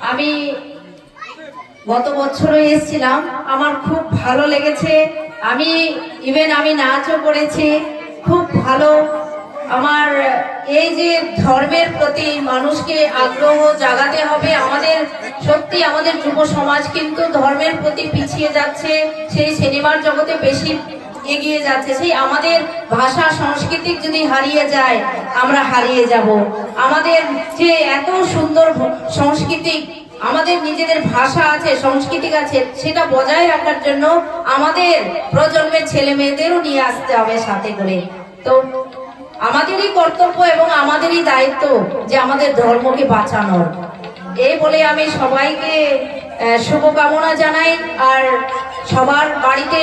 আমি গত বছরও এসেছিলাম। আমার খুব ভালো লেগেছে। আমি ইভেন আমি নাচও করেছি। খুব ভালো। আমার এই যে ধর্মের প্রতি মানুষকে আগ্রহ জাগাতে হবে, আমাদের, সত্যি আমাদের যুব সমাজ কিন্তু ধর্মের প্রতি পিছিয়ে যাচ্ছে। সেই সিনেমার জগতে বেশি এগিয়ে যাচ্ছে, সেই আমাদের ভাষা, সংস্কৃতি যদি হারিয়ে যায়, আমরা হারিয়ে যাব। আমাদের যে এত সুন্দর ভ- সংস্কৃতি, আমাদের নিজেদের ভাষা আছে, সংস্কৃতি আছে, সেটা বজায় রাখার জন্য আমাদের প্রজন্মের ছেলে মেয়েদেরও নিয়ে আসতে হবে সাথে করে। তো আমাদেরই কর্তব্য এবং আমাদেরই দায়িত্ব যে আমাদের ধর্মকে বাঁচানোর। এই বলে আমি সবাইকে শুভকামনা জানাই, আর সবার বাড়িতে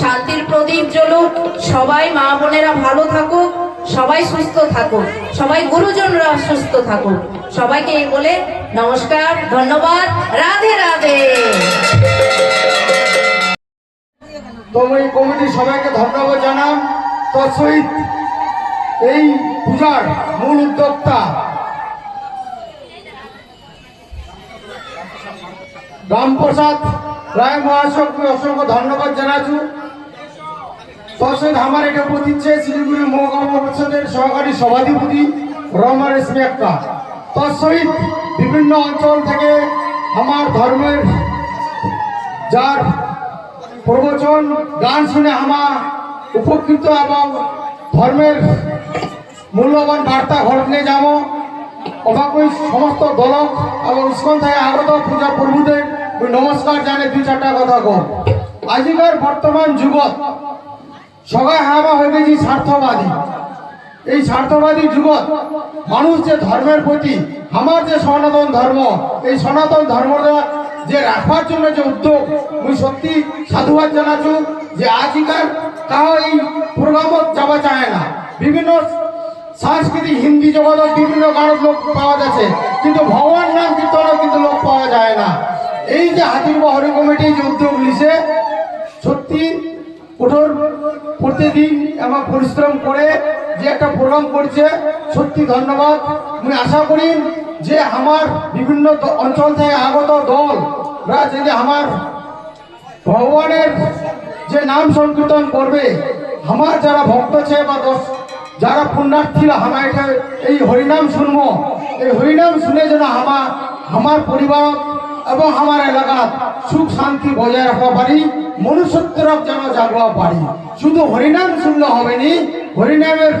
শান্তির প্রদীপ জ্বলুক, সবাই মা বোনেরা ভালো থাকুক, সবাই সুস্থ থাকুক, সবাই গুরুজনরা সুস্থ থাকুক। সবাইকে এই বলে নমস্কার, ধন্যবাদ, রাধে রাধে। সবাইকে ধন্যবাদ জানাম তৎসহিত এই পূজার মূল উদ্যোক্তা রামপ্রসাদ রায় মহাশয়কে অসংখ্য ধন্যবাদ জানাচ্ছু। তৎসহিত আমার এটা প্রতিচ্ছে শিলিগুড়ি মহকুমা পরিষদের সহকারী সভাধিপতি রমা রেশমি আক্কা তৎসহিত বিভিন্ন অঞ্চল থেকে আমার ধর্মের যার প্রবচন, গান শুনে আমার উপকৃত এবং ধর্মের মূল্যবান বার্তা ঘর ঘটনে যাব। অবাকই সমস্ত দলক এবং ইস্কন থেকে আগত পূজা প্রভুদের নমস্কার জানে, দুই চারটা কথা কম আজিকার বর্তমান যুগত সবাই হামা হয়ে গেছি স্বার্থবাদী। এই স্বার্থবাদী যুগত মানুষ যে ধর্মের প্রতি, আমার যে সনাতন ধর্ম, এই সনাতন ধর্মটা যে রাখবার জন্য যে উদ্যোগ, মুই সত্যি সাধুবাদ জানাচ্ছু যে আজিকার কাহ এই প্রোগ্রামত যাওয়া চায় না। বিভিন্ন সাংস্কৃতিক হিন্দি জগতের বিভিন্ন গানের লোক পাওয়া যাচ্ছে, কিন্তু ভগবান নাম কীর্তনও কিন্তু লোক পাওয়া যায় না। এই যে হাতির হরি কমিটি যে উদ্যোগ নিছে সত্যি কঠোর প্রতিদিন এবং পরিশ্রম করে যে একটা প্রোগ্রাম করছে, সত্যি ধন্যবাদ। আমি আশা করি যে আমার বিভিন্ন অঞ্চল থেকে আগত দল যদি আমার ভগবানের যে নাম সংকীর্তন করবে, আমার যারা ভক্ত আছে বা দশ, যারা পুণ্যার্থীরা, আমার এটা, এই হরিনাম শুনব। এই হরিনাম শুনে যেন আমার আমার পরিবার এবং আমার এলাকার সুখ শান্তি বজায় রাখা পারি, মনুষ্যত্বরক যেন জাগবা পারি। শুধু হরিনাম শুনলে হবে নি, হরিনামের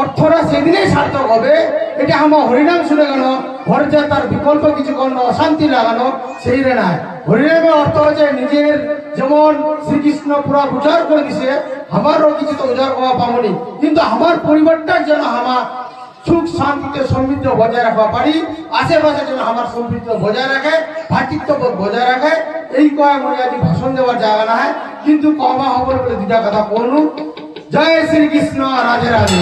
অর্থরা সেদিনেই সার্থক হবে। এটা আমার হরিনাম শুনে গেল ঘরে যে তার বিকল্প কিছু কোনো অশান্তি লাগানো সেই রে নাই। হরিনামের অর্থ হচ্ছে নিজের যেমন শ্রীকৃষ্ণ পুরা উজাড় করে দিছে, আমারও কিছু তো উজাড় করা পাবনি। কিন্তু আমার পরিবারটা যেন আমার সুখ শান্তিতে সমৃদ্ধ বজায় রাখা পারি। আশেপাশে যেন আমার সমৃদ্ধ বজায় রাখে, ভাতৃত্ববোধ বজায় রাখে। এই কয়ে মনে আজ ভাষণ দেওয়ার জায়গা না হয়, কিন্তু কমা হবল বলে দুটা কথা বলুন। জয় শ্রীকৃষ্ণ রাজে রাধে।